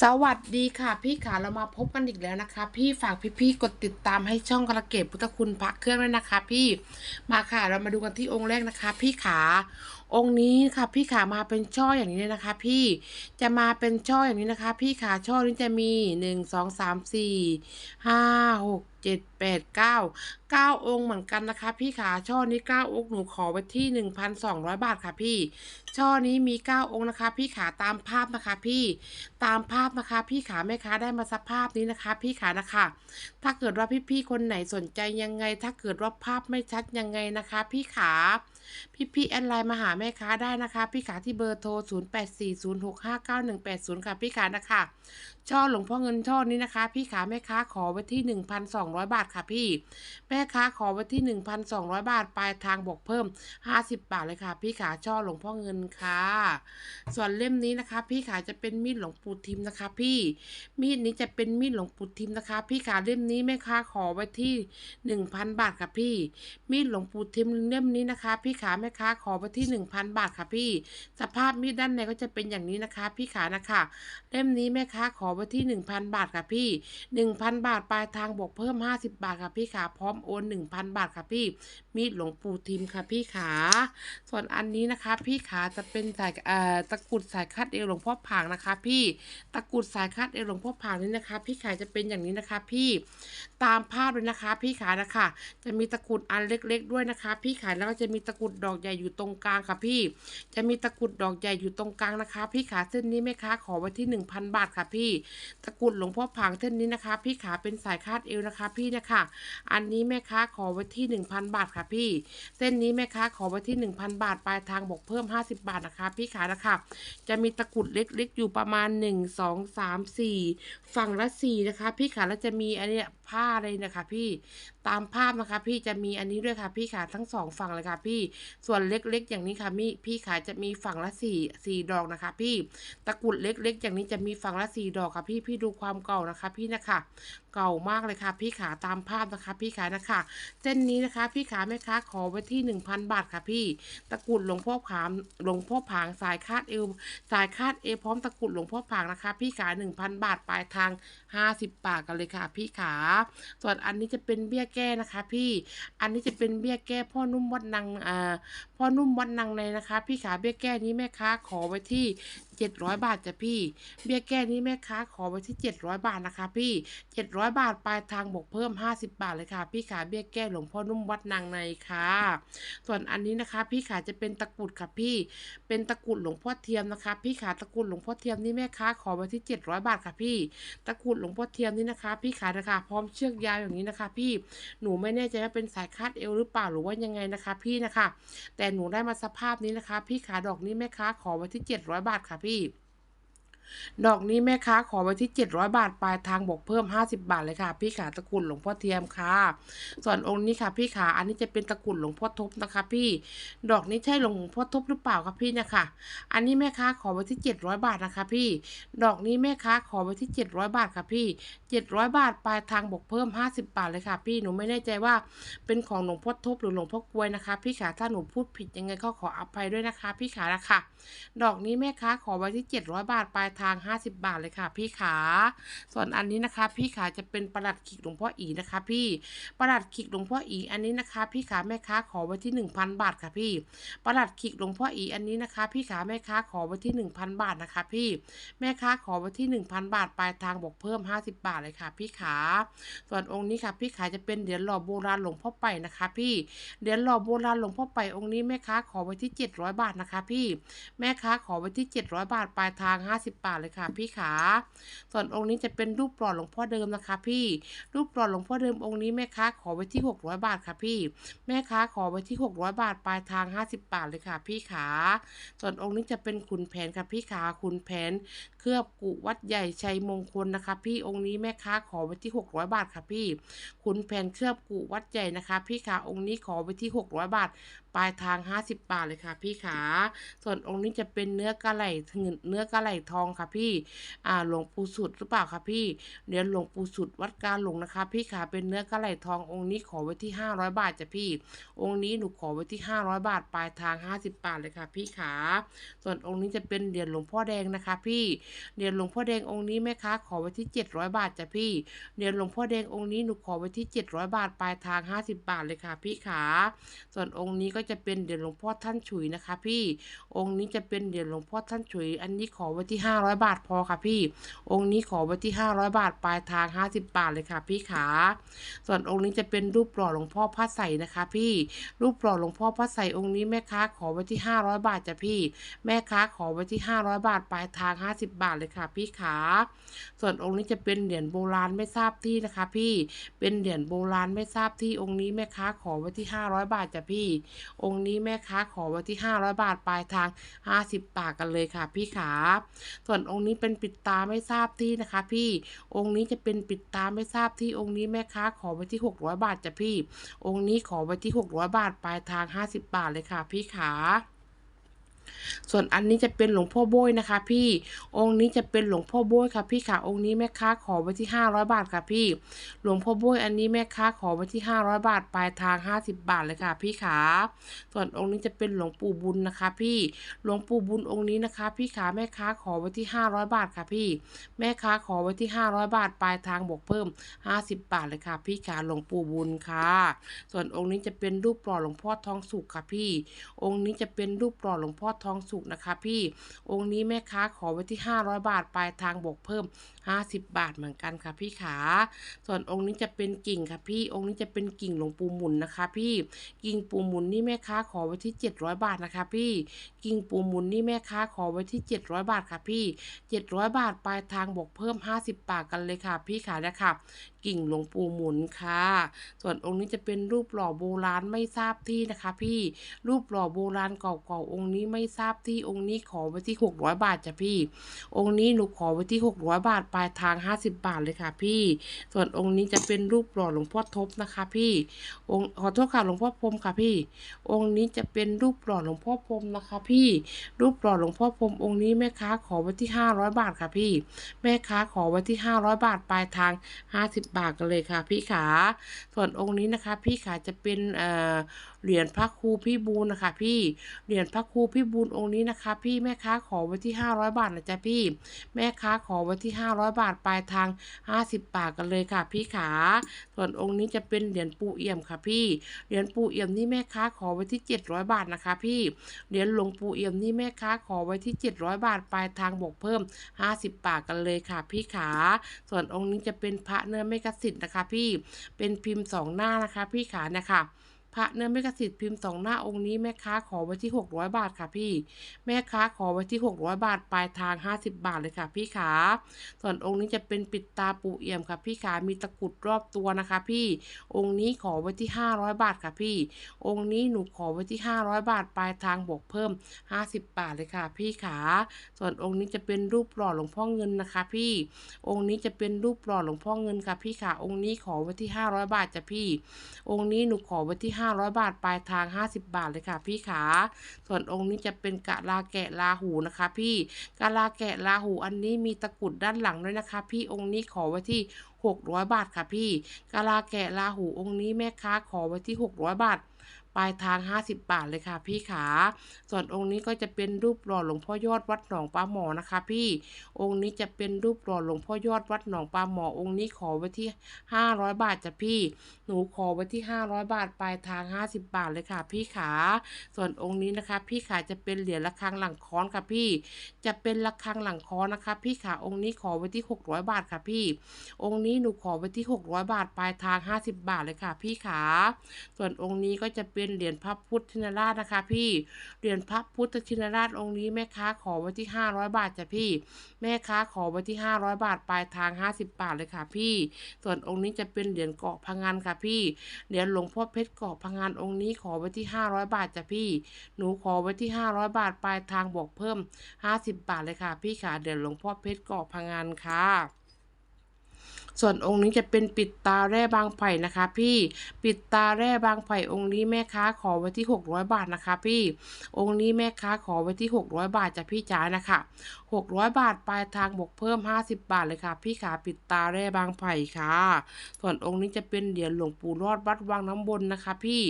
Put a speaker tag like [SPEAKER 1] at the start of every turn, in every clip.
[SPEAKER 1] สวัสดีค่ะ พี่ขาเรามาพบกันอีกแล้วนะคะ พี่ฝากพี่ๆกดติดตามให้ช่องกระเกตพุทธคุณพระเครื่องด้วยนะคะ พี่มาค่ะเรามาดูกันที่องค์แรกนะคะ พี่ขา องค์นี้ค่ะพี่ขามาเป็นช่ออย่างนี้เลยนะคะ พี่จะมาเป็นช่ออย่างนี้นะคะ พี่ขาช่อนี้จะมีหนึ่งสองสามสี่ห้าหกเจ็ดแปดเก้าเก้าองค์เหมือนกันนะคะ พี่ขาช่อนี้เก้าองค์หนูขอไว้ที่หนึ่งพันสองร้อยบาทค่ะพี่ ช่อนี้มีเก้าองค์นะคะ พี่ขาตามภาพนะคะ พี่ตามภาพนะคะ พี่ขาแม่ค้าได้มาสภาพนี้นะคะ พี่ขานะคะ ถ้าเกิดว่าพี่ๆคนไหนสนใจยังไง ถ้าเกิดว่าภาพไม่ชัดยังไงนะคะ พี่ขา พี่พี่แอดไลน์มาหาแม่ค้าได้นะคะ พี่ขาที่เบอร์โทร 0840659180 ค่ะพี่ขานะคะช่อหลวงพ่อเงินช่อนี้นะคะ พี่ขาแม่ค้าขอไว้ที่ 1,200 บาทค่ะพี่ แม่ค้าขอไว้ที่ 1,200 บาทปลายทางบอกเพิ่ม 50 บาทเลยค่ะ พี่ขาช่อหลวงพ่อเงินค่ะ ส่วนเล่มนี้นะคะ พี่ขาจะเป็นมีดหลวงปู่ทิมนะคะ พี่มีดนี้จะเป็นมีดหลวงปู่ทิมนะคะ พี่ขาเล่มนี้แม่ค้าขอไว้ที่ 1,000 บาทค่ะพี่ มีดหลวงปู่ทิมเล่มนี้นะคะ พี่ขาแม่ค้าขอไว้ที่ 1,000 บาทค่ะพี่ สภาพมีดด้านในก็จะเป็นอย่างนี้นะคะ พี่ขานะคะ เล่มนี้แม่ค้าขอไว้ที่ 1,000 บาทค่ะพี่ 1,000 บาทปลายทางบวกเพิ่ม 50 บาทค่ะพี่ขาพร้อมโอน 1,000 บาทค่ะพี่ มีดหลวงปู่ทิมค่ะพี่ขาส่วนอันนี้นะคะ พี่ขาจะเป็นสายเอ่อตะกรุดสายคัดเอวหลวงพ่อผางนะคะ พี่ตะกรุดสายคัดเอวหลวงพ่อผางนี่นะคะ พี่ขาจะเป็นอย่างนี้นะคะ พี่ตามภาพเลยนะคะ พี่ขานะคะ จะมีตะกรุดอันเล็ก ๆ ด้วยนะคะ พี่ขาแล้วก็จะมีตะกรุดดอกใหญ่อยู่ตรงกลางค่ะพี่ จะมีตะกรุดดอกใหญ่อยู่ตรงกลางนะคะ พี่ขาเส้นนี้แม่ค้าขอไว้ที่ 1,000 บาทค่ะพี่ตะกรุดหลวงพ่อผางเส้นนี้นะคะ พี่ขาเป็นสายคาดเอวนะคะ พี่นะคะ อันนี้แม่ค้าขอไว้ที่ 1,000 บาทค่ะพี่ เส้นนี้แม่ค้าขอไว้ที่ 1,000 บาทปลายทางบอกเพิ่ม 50 บาทนะคะ พี่ขานะคะ จะมีตะกรุดเล็กๆ อยู่ประมาณ 1 2 3 4 ฝั่งละ4นะคะ พี่ขาแล้วจะมีอันเนี้ยผ้าเลยนะคะ พี่ ตามภาพนะคะ พี่จะมีอันนี้ด้วยค่ะ พี่ขาทั้งสองฝั่งเลยค่ะ พี่ส่วนเล็กๆ อย่างนี้ค่ะมีพี่ขาจะมีฝั่งละสี่สี่ดอกนะคะ พี่ตะกรุดเล็ก ๆ อย่างนี้จะมีฝั่งละสี่ดอกค่ะ พี่พี่ดูความเก่านะคะ พี่นะคะ เก่ามากเลยค่ะ พี่ขาตามภาพนะคะ พี่ขานะคะ เส้นนี้นะคะ พี่ขาแม่ค้าขอไว้ที่หนึ่งพันบาทค่ะ พี่ตะกุดหลวงพ่อผางหลวงพ่อผางสายคาดเอวสายคาดเอวพร้อมตะกุดหลวงพ่อผางนะคะ พี่ขาหนึ่งพันบาทปลายทางห้าสิบบาทกันเลยค่ะ พี่ขาส่วนอันนี้จะเป็นเบี้ยแก้นะคะ พี่อันนี้จะเป็นเบี้ยแก้พ่อนุ่มวัดนางอ่าพ่อนุ่มวัดนางในนะคะ พี่ขาเบี้ยแก้นี้แม่ค้าขอไว้ที่เจ็ดร้อยบาทจ้ะพี่ เบี้ยแก้นี้แม่ค้าขอไว้ที่เจ็ดร้อยบาทนะคะ พี่เจ็ดร้อยบาทปลายทางบวกเพิ่มห้าสิบบาทเลยค่ะ พี่ขาเบี้ยแก้หลวงพ่อนุ่มวัดนางในค่ะ ส่วนอันนี้นะคะ พี่ขาจะเป็นตะกรุดค่ะพี่ เป็นตะกรุดหลวงพ่อเทียมนะคะ พี่ขาตะกรุดหลวงพ่อเทียมนี่แม่ค้าขอไว้ที่เจ็ดร้อยบาทค่ะพี่ ตะกรุดหลวงพ่อเทียมนี่นะคะ พี่ขานะคะพร้อมเชือกยาวอย่างนี้นะคะ พี่ หนูไม่แน่ใจว่าเป็นสายคาดเอวหรือเปล่าหรือว่ายังไงนะคะ พี่นะคะ แต่หนูได้มาสภาพนี้นะคะ พี่ขาดอกนี้แม่ค้าขอไว้ที่เจ็ดร้อยบาทค่ะพี่ ดอกนี้แม่ค้าขอไว้ที่ 700 บาทปลายทางบวกเพิ่ม 50 บาทเลยค่ะ พี่ขาตะกุดหลวงพ่อเทียมค่ะ ส่วนองค์นี้ค่ะ พี่ขาอันนี้จะเป็นตะกุดหลวงพ่อทบนะคะ พี่ ดอกนี้ใช่หลวงพ่อทบหรือเปล่าคะพี่เนะคะอันนี้แม่ค้าขอไว้ที่ 700 บาทนะคะ พี่ ดอกนี้แม่ค้าขอไว้ที่ 700 บาทค่ะพี่ 700 บาทปลายทางบวกเพิ่ม 50 บาทเลยค่ะ พี่หนูไม่แน่ใจว่าเป็นของหลวงพ่อทบหรือหลวงพ่อกล้วยนะคะ พี่ขาถ้าหนูพูดผิดยังไงก็ขออภัยด้วยนะคะ พี่ขานะคะดอกนี้แม่ค้าขอไว้ที่ 700 บาทปลายทาง 50 บาทเลยค่ะ พี่ขา ส่วนอันนี้นะคะ พี่ขาจะเป็นประหลัดขิกหลวงพ่ออีนะคะ พี่ประหลัดขิกหลวงพ่ออีอันนี้นะคะ พี่ขาแม่ค้าขอไว้ที่ 1,000 บาทค่ะพี่ประหลัดขิกหลวงพ่ออีอันนี้นะคะ พี่ขาแม่ค้าขอไว้ที่ 1,000 บาทนะคะ พี่แม่ค้าขอไว้ที่ 1,000 บาทปลายทางบวกเพิ่ม 50 บาทเลยค่ะ พี่ขา ส่วนองค์นี้ค่ะ พี่ขาจะเป็นเหรียญหล่อโบราณหลวงพ่อไปนะคะ พี่เหรียญหล่อโบราณหลวงพ่อไปองค์นี้แม่ค้าขอไว้ที่ 700 บาทนะคะ พี่แม่ค้าขอไว้ที่ 700 บาทปลายทาง 50บาเลยค่ะพี่ขาส่วนองค์นี้จะเป็นรูปหล่อหลวงพ่อเดิมนะคะ พี่รูปหล่อหลวงพ่อเดิมองค์นี้แม่ค้าขอไว้ที่ 600 บาทค่ะพี่ แม่ค้าขอไว้ที่ 600 บาทปลายทาง 50 บาทเลยค่ะ พี่ขาส่วนองค์นี้จะเป็นขุนแผนค่ะพี่ขาขุนแผน เคลือบกุวัดใหญ่ชัยมงคลนะคะ พี่องค์นี้แม่ค้าขอไว้ที่ 600 บาทค่ะพี่ขุนแผนเคลือบกุวัดใหญ่นะคะ พี่ขาองค์นี้ขอไว้ที่ 600 บาท ปลายทาง 50 บาทเลยค่ะพี่ขา ส่วนองค์นี้จะเป็นเนื้อกระไหลเนื้อกระไหลทองค่ะพี่ อ่าหลวงปู่สุดหรือเปล่าคะพี่เหรียญหลวงปู่สุดวัดกาหลงนะคะ พี่ขาเป็นเนื้อกระไหลทององค์นี้ขอไว้ที่ 500 บาทจ้ะพี่ องค์นี้หนูขอไว้ที่ 500 บาท ปลายทาง 50 บาทเลยค่ะ พี่ขา ส่วนองค์นี้จะเป็นเหรียญหลวงพ่อแดงนะคะ พี่เหรียญหลวงพ่อแดงองค์นี้แม่ค้าขอไว้ที่ 700 บาทจ้ะพี่เหรียญหลวงพ่อแดงองค์นี้หนูขอไว้ที่ 700 บาท ปลายทาง 50 บาทเลยค่ะ พี่ขา ส่วนองค์นี้ก็จะเป็นเหรียญหลวงพ่อท่านฉุยนะคะ พี่องค์นี้จะเป็นเหรียญหลวงพ่อท่านฉุย อันนี้ขอไว้ที่ 500 บาทพอค่ะพี่ องค์นี้ขอไว้ที่ 500 บาทปลายทาง 50 บาทเลยค่ะ พี่ขาส่วนองค์นี้จะเป็นรูปหล่อหลวงพ่อพระใสนะคะ พี่รูปหล่อหลวงพ่อพระใสองค์นี้แม่ค้าขอไว้ที่ 500 บาทจ้ะพี่ แม่ค้าขอไว้ที่ 500 บาทปลายทาง 50 บาทเลยค่ะ พี่ขาส่วนองค์นี้จะเป็นเหรียญโบราณไม่ทราบที่นะคะ พี่เป็นเหรียญโบราณไม่ทราบที่องค์นี้แม่ค้าขอไว้ที่ 500 บาทจ้ะพี่องค์นี้แม่ค้าขอไว้ที่ 500 บาทปลายทาง 50 บาทกันเลยค่ะพี่ขาส่วนองค์นี้เป็นปิดตาไม่ทราบที่นะคะ พี่องค์นี้จะเป็นปิดตาไม่ทราบที่องค์นี้แม่ค้าขอไว้ที่ 600 บาทจ้ะพี่ องค์นี้ขอไว้ที่ 600 บาทปลายทาง 50 บาทเลยค่ะพี่ขา ส่วนอันนี้จะเป็นหลวงพ่อโบยนะคะ พี่ องค์นี้จะเป็นหลวงพ่อโบยค่ะพี่ค่ะ องค์นี้แม่ค้าขอไว้ที่ 500 บาทค่ะพี่ หลวงพ่อโบยอันนี้แม่ค้าขอไว้ที่ 500 บาทปลายทาง 50 บาทเลยค่ะ พี่ขา ส่วนองค์นี้จะเป็นหลวงปู่บุญนะคะ พี่ หลวงปู่บุญองค์นี้นะคะ พี่ขาแม่ค้าขอไว้ที่ 500 บาทค่ะพี่ แม่ค้าขอไว้ที่ 500 บาทปลายทางบวกเพิ่ม 50 บาทเลยค่ะ พี่ขาหลวงปู่บุญค่ะ ส่วนองค์นี้จะเป็นรูปหล่อหลวงพ่อทองสุขค่ะพี่ องค์นี้จะเป็นรูปหล่อหลวงพ่อทองสุขนะคะพี่องค์นี้แม่ค้าขอไว้ที่ 500 บาทปลายทางบวกเพิ่ม 50 บาทเหมือนกันค่ะพี่ขา ส่วนองค์นี้จะเป็นกิ่งค่ะพี่ องค์นี้จะเป็นกิ่งหลวงปู่หมุนนะคะ พี่ กิ่งปู่หมุนนี่แม่ค้าขอไว้ที่ 700 บาทนะคะ พี่ กิ่งปู่หมุนนี่แม่ค้าขอไว้ที่ 700 บาทค่ะพี่ 700 บาทปลายทางบวกเพิ่ม 50 บาทกันเลยค่ะ พี่ขาเนะคะ กิ่งหลวงปู่หมุนค่ะ ส่วนองค์นี้จะเป็นรูปหล่อโบราณไม่ทราบที่นะคะ พี่รูปหล่อโบราณเก่าๆองค์นี้ไม่ทราบที่องค์นี้ขอไว้ที่ 600 บาทจ้ะพี่ องค์นี้หนูขอไว้ที่ 600 บาทปลายทาง 50 บาทเลยค่ะ พี่ ส่วนองค์นี้จะเป็นรูปหล่อหลวงพ่อทบนะคะ พี่ องค์ขอโทษค่ะหลวงพ่อพรมค่ะพี่ องค์นี้จะเป็นรูปหล่อหลวงพ่อพรมนะคะ พี่ รูปหล่อหลวงพ่อพรมองค์นี้แม่ค้าขอไว้ที่ 500 บาทค่ะพี่ แม่ค้าขอไว้ที่ 500 บาทปลายทาง 50บาทกันเลยค่ะพี่ขา ส่วนองค์นี้นะคะ พี่ขาจะเป็นเอ่อ เหรียญพระครูพี่บูลนะคะ พี่เหรียญพระครูพี่บูลองค์นี้นะคะ พี่แม่ค้าขอไว้ที่ 500 บาทนะจ๊ะพี่ แม่ค้าขอไว้ที่ 500 บาทปลายทาง 50 บาทกันเลยค่ะ พี่ขาส่วนองค์นี้จะเป็นเหรียญปูเอี่ยมค่ะพี่เหรียญปูเอี่ยมนี่แม่ค้าขอไว้ที่ 700 บาทนะคะ พี่เหรียญหลวงปูเอี่ยมนี่แม่ค้าขอไว้ที่ 700 บาทปลายทางบวกเพิ่ม 50 บาทกันเลยค่ะ พี่ขาส่วนองค์นี้จะเป็นพระเนื้อเมกสิทธิ์นะคะ พี่เป็นพิมพ์สองหน้านะคะ พี่ขานะคะ พระเนื้อเมกสิทธิ์พิมพ์สองหน้าองค์นี้แม่ค้าขอไว้ที่ 600 บาทค่ะพี่ แม่ค้าขอไว้ที่ 600 บาทปลายทาง 50 บาทเลยค่ะพี่ขาส่วนองค์นี้จะเป็นปิดตาปูเอี่ยมค่ะพี่ขามีตะกรุดรอบตัวนะคะ พี่องค์นี้ขอไว้ที่ 500 บาทค่ะพี่ องค์นี้หนูขอไว้ที่ 500 บาทปลายทางบวกเพิ่ม 50 บาทเลยค่ะ พี่ขาส่วนองค์นี้จะเป็นรูปหล่อหลวงพ่อเงินนะคะ พี่ องค์นี้จะเป็นรูปหล่อหลวงพ่อเงินค่ะพี่ขาองค์นี้ขอไว้ที่ 500 บาทจ้ะพี่ องค์นี้หนูขอไว้ที่500 บาท ปลายทาง 50 บาทเลยค่ะพี่ขา ส่วนองค์นี้จะเป็นกะลาแกะลาหูนะคะ พี่กะลาแกะลาหูอันนี้มีตะกรุดด้านหลังด้วยนะคะ พี่องค์นี้ขอไว้ที่ 600 บาทค่ะพี่กะลาแกะลาหูองค์นี้แม่ค้าขอไว้ที่ 600 บาท ปลายทาง 50 บาทเลยค่ะพี่ขา ส่วนองค์นี้ก็จะเป็นรูปหล่อหลวงพ่อยอดวัดหนองปลาหมอนะคะ พี่ องค์นี้จะเป็นรูปหล่อหลวงพ่อยอดวัดหนองปลาหมอ องค์นี้ขอไว้ที่ 500 บาทจ้ะพี่ หนูขอไว้ที่ 500 บาทปลายทาง 50 บาทเลยค่ะ พี่ขา ส่วนองค์นี้นะคะ พี่ขาจะเป็นเหรียญระฆังหลังค้อนค่ะพี่ จะเป็นระฆังหลังค้อนนะคะ พี่ขา องค์นี้ขอไว้ที่ 600 บาทค่ะพี่ องค์นี้หนูขอไว้ที่ 600 บาทปลายทาง 50 บาทเลยค่ะ พี่ขา ส่วนองค์นี้ก็จะเป็นเหรียญพระพุทธชินราชนะคะ พี่ เหรียญพระพุทธชินราชองค์นี้แม่ค้าขอไว้ที่ 500 บาทจ้ะพี่ แม่ค้าขอไว้ที่ 500 บาทปลายทาง 50 บาทเลยค่ะพี่ ส่วนองค์นี้จะเป็นเหรียญเกาะพังงานค่ะพี่ เหรียญหลวงพ่อเพชรเกาะพังงานองค์นี้ขอไว้ที่ 500 บาทจ้ะพี่ หนูขอไว้ที่ 500 บาทปลายทางบวกเพิ่ม 50 บาทเลยค่ะ พี่ค่ะ เหรียญหลวงพ่อเพชรเกาะพังงานค่ะ ส่วนองค์นี้จะเป็นปิดตาแร่บางไผ่นะคะ พี่ปิดตาแร่บางไผ่องค์นี้แม่ค้าขอไว้ที่ 600 บาทนะคะ พี่องค์นี้แม่ค้าขอไว้ที่ 600 บาทจ้ะพี่จ๋านะคะ 600 บาท ปลายทางบวกเพิ่ม 50 บาทเลยค่ะ พี่ขาปิดตาแร่บางไผ่ค่ะ ส่วนองค์นี้จะเป็นเหรียญหลวงปู่รอดวัดวังน้ำบนนะคะ พี่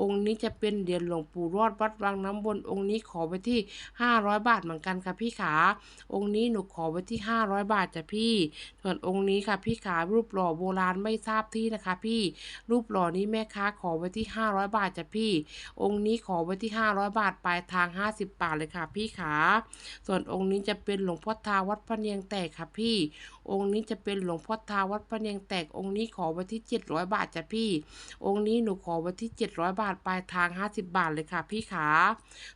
[SPEAKER 1] องค์นี้จะเป็นเหรียญหลวงปู่รอดวัดวังน้ำบน องค์นี้ขอไว้ที่ 500 บาทเหมือนกันค่ะพี่ขา องค์นี้หนูขอไว้ที่ 500 บาทจ้ะพี่ ส่วนองค์นี้ค่ะพี่ขารูปหล่อโบราณไม่ทราบที่นะคะ พี่ รูปหล่อนี้แม่ค้าขอไว้ที่ 500 บาทจ้ะพี่ องค์นี้ขอไว้ที่ 500 บาทปลายทาง 50 บาทเลยค่ะ พี่ขา ส่วนองค์นี้จะเป็นหลวงพ่อทาวัดพะเนียงแตกค่ะพี่ องค์นี้จะเป็นหลวงพ่อทาวัดพระเนียงแตกองค์นี้ขอไว้ที่ 700 บาทจ้ะพี่ องค์นี้หนูขอไว้ที่ 700 บาทปลายทาง 50 บาทเลยค่ะ พี่ขา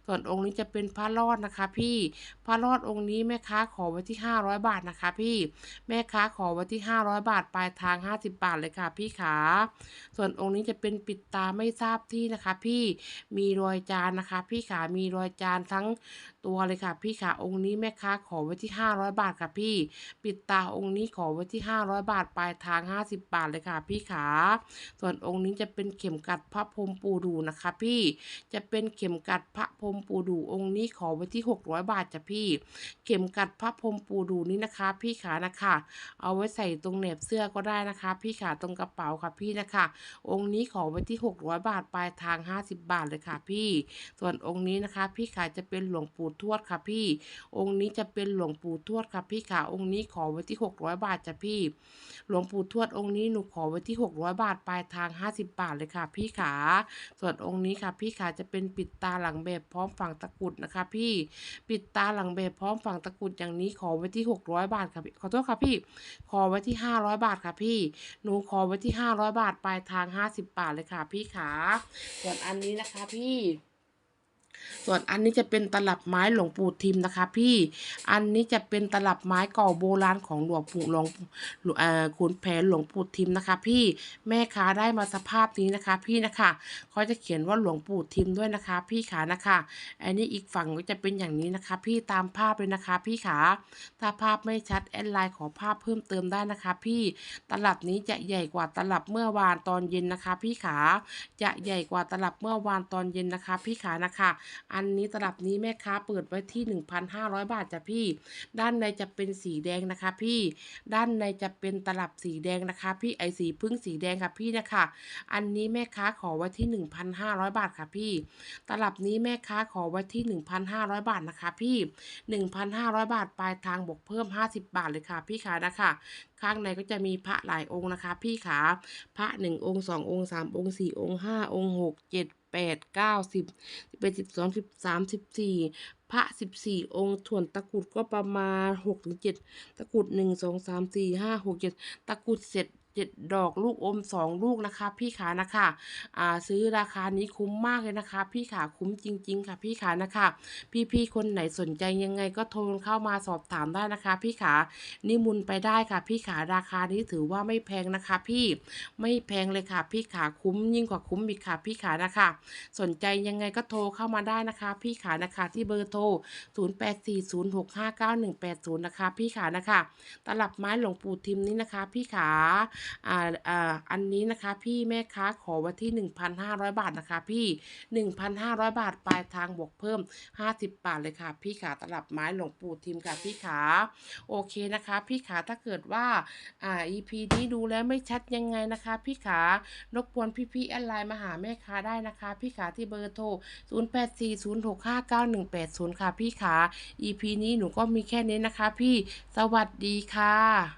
[SPEAKER 1] ส่วนองค์นี้จะเป็นพระรอดนะคะ พี่พระรอดองค์นี้แม่ค้าขอไว้ที่ 500 บาทนะคะ พี่ แม่ค้าขอไว้ที่ 500 บาทปลายทาง 50 บาทเลยค่ะ พี่ขาส่วนองค์นี้จะเป็นปิดตาไม่ทราบที่นะคะ พี่มีรอยจานนะคะ พี่ขามีรอยจานทั้งตัวเลยค่ะ พี่ขาองค์นี้แม่ค้าขอไว้ที่ 500 บาทค่ะพี่ ปิดตาองค์นี้ขอไว้ที่ 500 บาท ปลายทาง 50 บาทเลยค่ะ พี่ขา ส่วนองค์นี้จะเป็นเข็มกัดพระพรมปูดูนะคะ พี่ จะเป็นเข็มกัดพระพรมปูดูองค์นี้ขอไว้ที่ 600 บาทจ้ะพี่ เข็มกัดพระพรมปูดูนี่นะคะ พี่ขานะคะ เอาไว้ใส่ตรงแหนบเสื้อก็ได้นะคะ พี่ขาตรงกระเป๋าค่ะพี่นะคะ องค์นี้ขอไว้ที่ 600 บาท ปลายทาง 50 บาทเลยค่ะพี่ ส่วนองค์นี้นะคะ พี่ขาจะเป็นหลวงปู่ทวดค่ะพี่ องค์นี้จะเป็นหลวงปู่ทวดค่ะพี่ขาองค์นี้ขอไว้ที่600 บาทจ้ะพี่ หลวงปู่ทวดองค์นี้หนูขอไว้ที่ 600 บาทปลายทาง 50 บาทเลยค่ะ พี่ขาส่วนองค์นี้ค่ะ พี่ขาจะเป็นปิดตาหลังแบบพร้อมฝังตะกุดนะคะ พี่ปิดตาหลังแบบพร้อมฝังตะกุดอย่างนี้ขอไว้ที่ 600 บาทค่ะพี่ขอโทษค่ะพี่ ขอไว้ที่ 500 บาทค่ะพี่ หนูขอไว้ที่ 500 บาทปลายทาง 50 บาทเลยค่ะ พี่ขาส่วนอันนี้นะคะพี่ ส่วนอันนี้จะเป็นตลับไม้หลวงปู่ทิมนะคะ พี่ อันนี้จะเป็นตลับไม้เก่าโบราณของหลวงปู่หลวงขุนแผนหลวงปู่ทิมนะคะ พี่ แม่ค้าได้มาสภาพนี้นะคะ พี่นะคะเขาจะเขียนว่าหลวงปู่ทิมด้วยนะคะ พี่ขานะคะ อันนี้อีกฝั่งก็จะเป็นอย่างนี้นะคะ พี่ตามภาพเลยนะคะ พี่ขาถ้าภาพไม่ชัดแอดไลน์ขอภาพเพิ่มเติมได้นะคะ พี่ ตลับนี้จะใหญ่กว่าตลับเมื่อวานตอนเย็นนะคะ พี่ขา จะใหญ่กว่าตลับเมื่อวานตอนเย็นนะคะ พี่ขานะคะอันนี้ตลับนี้แม่ค้าเปิดไว้ที่ 1,500 บาทจ้ะพี่ ด้านในจะเป็นสีแดงนะคะพี่ ด้านในจะเป็นตลับสีแดงนะคะ พี่ไอสีพึ่งสีแดงค่ะพี่นะคะ อันนี้แม่ค้าขอไว้ที่ 1,500 บาทค่ะพี่ ตลับนี้แม่ค้าขอไว้ที่ 1,500 บาทนะคะพี่ 1,500 บาทปลายทางบวกเพิ่ม 50 บาทเลยค่ะพี่ขานะคะ ข้างในก็จะมีพระหลายองค์นะคะ พี่ขา พระหนึ่งองค์สององค์สามองค์สี่องค์ห้าองค์หกเจ็ด แปดเก้าสิบสิบเอ็ดสิบสองสิบสามสิบสี่พระสิบสี่องค์ถ่วนตะกุดก็ประมาณหกถึงเจ็ดตะกุดหนึ่งสองสามสี่ห้าหกเจ็ดตะกุดเสร็จ เจ็ดดอกลูกอมสองลูกนะคะ พี่ขานะคะอ่าซื้อราคานี้คุ้มมากเลยนะคะ พี่ขาคุ้มจริง ๆ ค่ะ พี่ขานะคะ พี่ๆคนไหนสนใจยังไงก็โทรเข้ามาสอบถามได้นะคะ พี่ขานิมุนไปได้ค่ะ พี่ขาราคานี้ถือว่าไม่แพงนะคะ พี่ไม่แพงเลยค่ะ พี่ขาคุ้มยิ่งกว่าคุ้มอีกค่ะ พี่ขานะคะ สนใจยังไงก็โทรเข้ามาได้นะคะ พี่ขานะคะที่เบอร์โทร 0840659180 นะคะ พี่ขานะคะ ตลับไม้หลวงปู่ทิมนี้นะคะ พี่ขาอ่าอ่าอันนี้นะคะพี่แม่ค้าขอไว้ที่ 1,500 บาทนะคะ พี่ 1,500 บาทปลายทางบวกเพิ่ม 50 บาทเลยค่ะ พี่ขาตลับไม้หลวงปู่ทิมค่ะพี่ขาโอเคนะคะ พี่ขาถ้าเกิดว่าอ่า EP นี้ดูแล้วไม่ชัดยังไงนะคะ พี่ขารบกวนพี่ๆแอดไลน์มาหาแม่ค้าได้นะคะ พี่ขาที่เบอร์โทร 0840659180 ค่ะ พี่ขา EP นี้หนูก็มีแค่นี้นะคะ พี่สวัสดีค่ะ